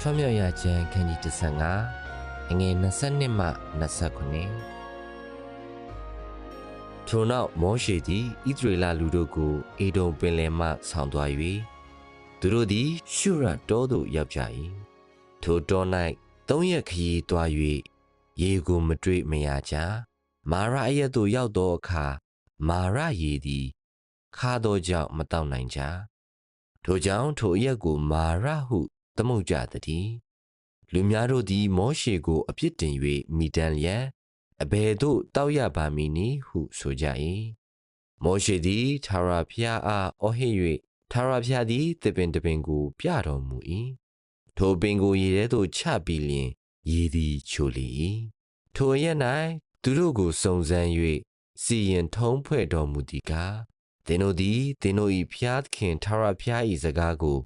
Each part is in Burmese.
ထွတ်မြောက်ရကျမ်းခန်းကြီး35အငယ်22မှ29ထိုနောက်မောရှေသည်ဣသရေလလူတို့ကိုအေဒုံပင်လယ်မှဆောင်းသွား၍သူတို့သည်ရှုရတောသို့ရောက်ကြ၏ထိုတော၌သုံးရက်ခရီးသွား၍ရေကိုမတွေ့မရကြမာရအရက်သို့ရောက်သောအခါမာရရေသည်ခါသောကြောင့်မတောက်နိုင်ကြထိုကြောင့်ထိုအရက်ကိုမာရဟု သမုတ်ကြသည်လူများတို့သည် မောရှေကို အပြစ်တင်၍မိတန်လျက်အဘယ်သို့တောက်ရပါမည်နည်းဟုဆိုကြ၏မောရှေသည်သာရဖျားအားအော်ဟစ်၍သာရဖျားသည်တပင်တပင်ကို ပြတော်မူ၏ထိုပင်ကိုရေထဲသို့ချပြီးလျင်ရေသည်ချိုလေ၏ထိုရက်၌သူတို့ကိုစုံစမ်း၍စီရင်ထုံးဖွဲ့တော်မူသည်ကားသင်တို့သည်သင်တို့၏ဖျားသခင်သာရဖျား၏စကားကို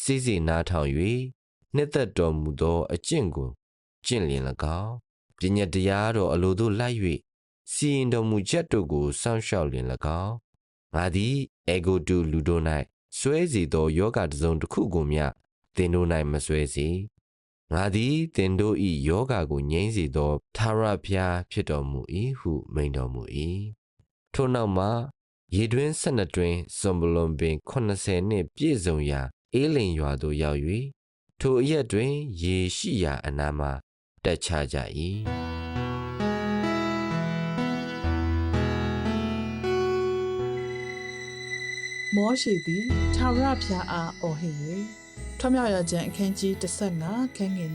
စိစိနားထောင်၍နှစ်သက်တော်မူသောအကျင့်ကိုကျင့်လျင်၎င်းပညာတရားတော်အလိုသို့လိုက်၍စီရင်တော်မူချက်တို့ကိုစောင့်ရှောက်လျင်၎င်းငါသည်အေဂိုတူလူတို့၌စွဲစီသောယောဂတစ်စုံတစ်ခုကိုမျှသင်တို့၌မစွဲစီငါသည်သင်တို့၏ယောဂကိုငြိမ်းစေသောသာရဖျားဖြစ်တော်မူ၏ဟုမိန်တော်မူ၏ထို့နောက်မှာရေတွင်း၁၂တွင်စွန်ဘလွန်ပင်80နှင့်ပြည့်စုံရာ အေးလင်ရွာသို့ရောက်၍ထိုအရက်တွင် ရေရှိရာအနားမှာတက်ချကြ၏။မောရှိသည်သာရဖျားအားအော်ဟစ်၍ထွမြောက်ရခြင်းအခန်းကြီး15ခန်းငယ်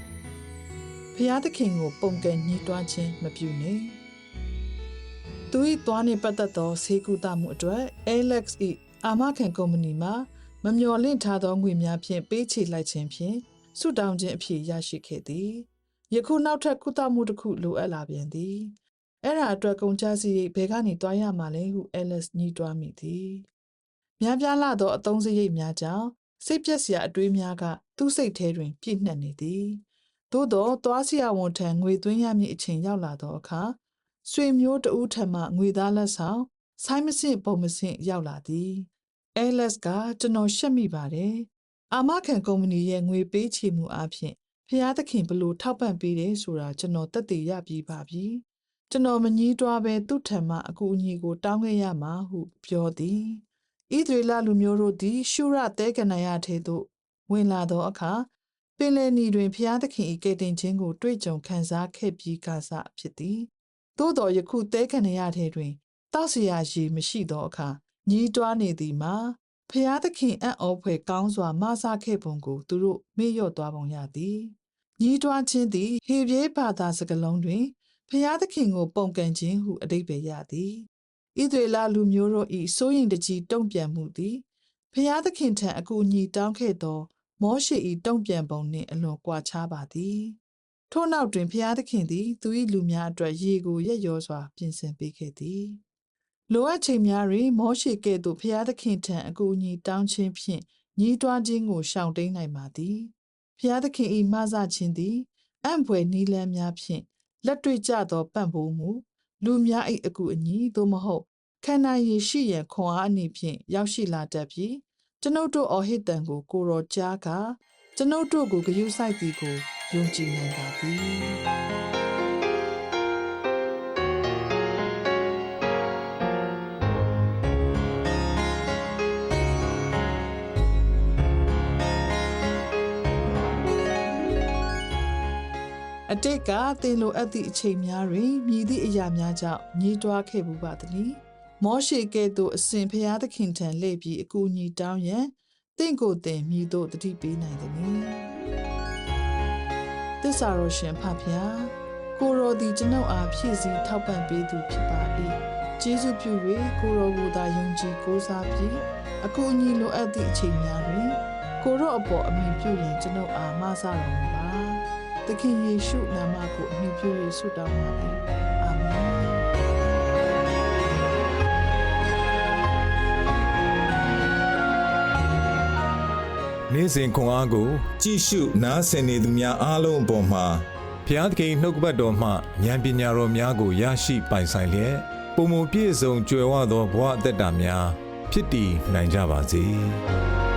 25ဖျားသခင်ကို ပုံကဲညှိတွားခြင်းမပြုနှင့်သူ၏သွားနှင့်ပတ်သက်သောဈေးကူတာမှုအတွက် Alex ၏အာမခံကုမ္ပဏီမှ မမျော်လင့်ထားသောငွေများဖြင့်ပေးချေလိုက်ခြင်းဖြင့်ဆုတောင်းခြင်းအဖြစ်ရရှိခဲ့သည်ယခုနောက်ထပ်ကုသမှုတစ်ခုလိုအပ်လာပြန်သည်အဲ့ဒါအတွက်ကုန်ကြစည်ဘယ်ကနေတွားရမှာလဲဟု Alice ညှိတွားမိသည်များပြားလာသောအသုံးစရိတ်များကြောင့်စိတ်ပျက်စရာအတွေးများကသူ့စိတ်ထဲတွင် ပြည့်နှက်နေသည်သို့သောသွားစရာဝန်ထံငွေသွင်းရမည့်အချိန်ရောက်လာသောအခါဆွေမျိုးတဦးထံမှငွေသားလက်ဆောင်ဆိုင်းမစင့်ပုံမစင့်ရောက်လာသည် အဲလက်စ်ကကျွန်တော်ရှက်မိပါတယ်အာမခံကုမ္ပဏီရဲ့ငွေပေးချေမှုအပြင်ဖျားသခင်ဘလို့ထောက်ပံ့ပေးတယ်ဆိုတာကျွန်တော်တက်တည်ရပြီးပါပြီကျွန်တော်မငီးတွားပဲသူ့ထံမှအကူအညီကိုတောင်းခဲ့ရမှာဟုပြောသည်ဣသရေလလူမျိုးတို့သည်ရှုရတဲကနယာထဲသို့ဝင်လာသောအခါပင်လယ်နီတွင်ဖျားသခင်၏ကယ်တင်ခြင်းကိုတွေ့ကြုံခံစားခဲ့ပြီးကာစဖြစ်သည်သို့တော်ယခုတဲကနယာထဲတွင်တောက်เสียရည်မရှိသောအခါ ညီးတွားနေသည်မှာဖျားသခင်အံ့ဩဖွယ်ကောင်းစွာမဆခဲ့ပုံကိုသူတို့မေ့လျော့သွားပုံရသည်ညီးတွားခြင်းသည်ဟေပြေးဘာသာစကားလုံးတွင်ဖျားသခင်ကိုပုံကန်ခြင်းဟုအဓိပ္ပာယ်ရသည်ဣသရေလလူမျိုးတို့၏စိုးရင်တကြီးတုံ့ပြန်မှုသည်ဖျားသခင်ထံအကူအညီတောင်းခဲ့သောမောရှေ၏တုံ့ပြန်ပုံနှင့်အလွန်ကွာခြားပါသည်ထို့နောက်တွင်ဖျားသခင်သည်သူ၏လူများအတွက်ရေကိုရက်ရောစွာပြင်ဆင်ပေးခဲ့သည် လိုအပ်ချိန်များတွင်မောရှေကဲ့သို့ဖျားသခင်ထံအကူအညီတောင်းခြင်းဖြင့်ညီးတွားခြင်းကိုရှောင်တိန်နိုင်ပါသည်ဖျားသခင်၏မဆခြင်းသည်အံ့ဖွယ်နီးလန်းများဖြင့်လက်တွေ့ကျသောပံ့ပိုးမှုလူများ၏အကူအညီသို့မဟုတ်ခန္ဓာရည်ရှိရန်ခွန်အားအနေဖြင့်ရောက်ရှိလာတတ်ပြီးကျွန်ုပ်တို့အော်ဟစ်တန်ကိုကိုရောကြားကကျွန်ုပ်တို့ကိုဂရုစိုက်သည်ကိုယုံကြည်နိုင်ပါသည် အတိတ်ကသင်လိုအပ်သည့်အချိန်များတွင်မြည်သည့်အရာများကြောင့်ညှိတွားခဲ့မှုပါသည်။မောရှေကဲ့သို့အစဉ်ဖျားသခင်ထံလှည့်ပြီးအကူအညီတောင်းရန်တင့်ကိုယ်တင်မြည်သို့တတိပေးနိုင်သည်။သစ္စာတော်ရှင်ဖဖျားကိုရောဒီကျွန်ုပ်အားဖြည့်ဆည်းထောက်ပံ့ပေးသူဖြစ်ပါ၏ကျေးဇူးပြု၍ကိုရောကိုသာယုံကြည်ကိုးစားပြီးအကူအညီလိုအပ်သည့်အချိန်များတွင်ကိုရောအပေါ်အမိပြုရင်ကျွန်ုပ်အားမဆတော်မူပါ သခင်ယေရှုနာမကိုအမိပြု၍ဆုတောင်းပါ၏အာမင်နေ့စဉ်ခွန်အားကို ကြည့်ရှုနားဆင်နေသူများအားလုံးအပေါ်မှာဘုရားသခင်နှုတ်ကပတ်တော်မှဉာဏ်ပညာတော်များကိုရရှိပိုင်ဆိုင်လျက်ပုံမပြည့်စုံကြွယ်ဝသောဘဝအသက်တာများဖြစ်တည်နိုင်ကြပါစေ။